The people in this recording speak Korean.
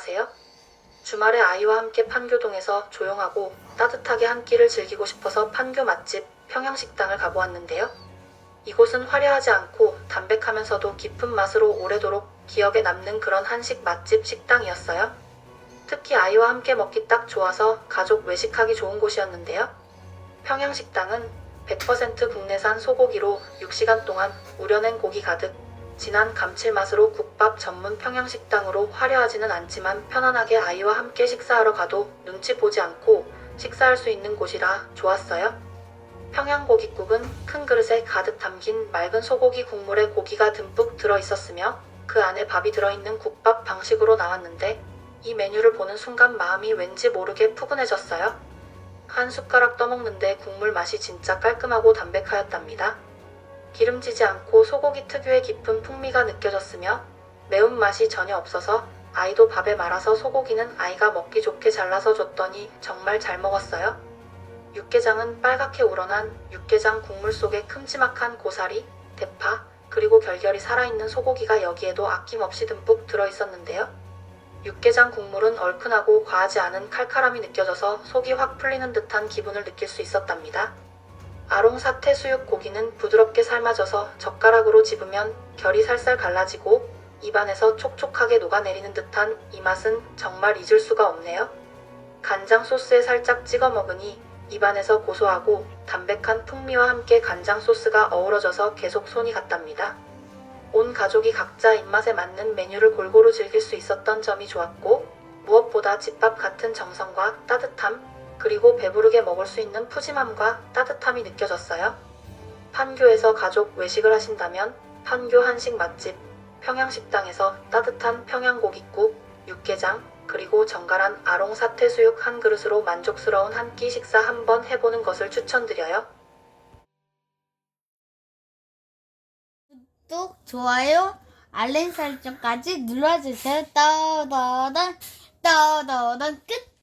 안녕하세요. 주말에 아이와 함께 판교동에서 조용하고 따뜻하게 한 끼를 즐기고 싶어서 판교 맛집 평양식당을 가보았는데요. 이곳은 화려하지 않고 담백하면서도 깊은 맛으로 오래도록 기억에 남는 그런 한식 맛집 식당이었어요. 특히 아이와 함께 먹기 딱 좋아서 가족 외식하기 좋은 곳이었는데요. 평양식당은 100% 국내산 소고기로 6시간 동안 우려낸 고기 가득 진한 감칠맛으로 국밥 전문 평양식당으로 화려하지는 않지만 편안하게 아이와 함께 식사하러 가도 눈치 보지 않고 식사할 수 있는 곳이라 좋았어요. 평양고깃국은 큰 그릇에 가득 담긴 맑은 소고기 국물에 고기가 듬뿍 들어 있었으며 그 안에 밥이 들어있는 국밥 방식으로 나왔는데 이 메뉴를 보는 순간 마음이 왠지 모르게 푸근해졌어요. 한 숟가락 떠먹는데 국물 맛이 진짜 깔끔하고 담백하였답니다. 기름지지 않고 소고기 특유의 깊은 풍미가 느껴졌으며 매운맛이 전혀 없어서 아이도 밥에 말아서 소고기는 아이가 먹기 좋게 잘라서 줬더니 정말 잘 먹었어요. 육개장은 빨갛게 우러난 육개장 국물 속에 큼지막한 고사리, 대파, 그리고 결결이 살아있는 소고기가 여기에도 아낌없이 듬뿍 들어있었는데요. 육개장 국물은 얼큰하고 과하지 않은 칼칼함이 느껴져서 속이 확 풀리는 듯한 기분을 느낄 수 있었답니다. 아롱 사태 수육 고기는 부드럽게 삶아져서 젓가락으로 집으면 결이 살살 갈라지고 입안에서 촉촉하게 녹아내리는 듯한 이 맛은 정말 잊을 수가 없네요. 간장 소스에 살짝 찍어 먹으니 입안에서 고소하고 담백한 풍미와 함께 간장 소스가 어우러져서 계속 손이 갔답니다. 온 가족이 각자 입맛에 맞는 메뉴를 골고루 즐길 수 있었던 점이 좋았고 무엇보다 집밥 같은 정성과 따뜻함 그리고 배부르게 먹을 수 있는 푸짐함과 따뜻함이 느껴졌어요. 판교에서 가족 외식을 하신다면 판교 한식 맛집 평양식당에서 따뜻한 평양고깃국, 육개장, 그리고 정갈한 아롱 사태수육 한 그릇으로 만족스러운 한 끼 식사 한번 해보는 것을 추천드려요. 구독, 좋아요, 알림 설정까지 눌러주세요. 떠더던, 떠더던 끝!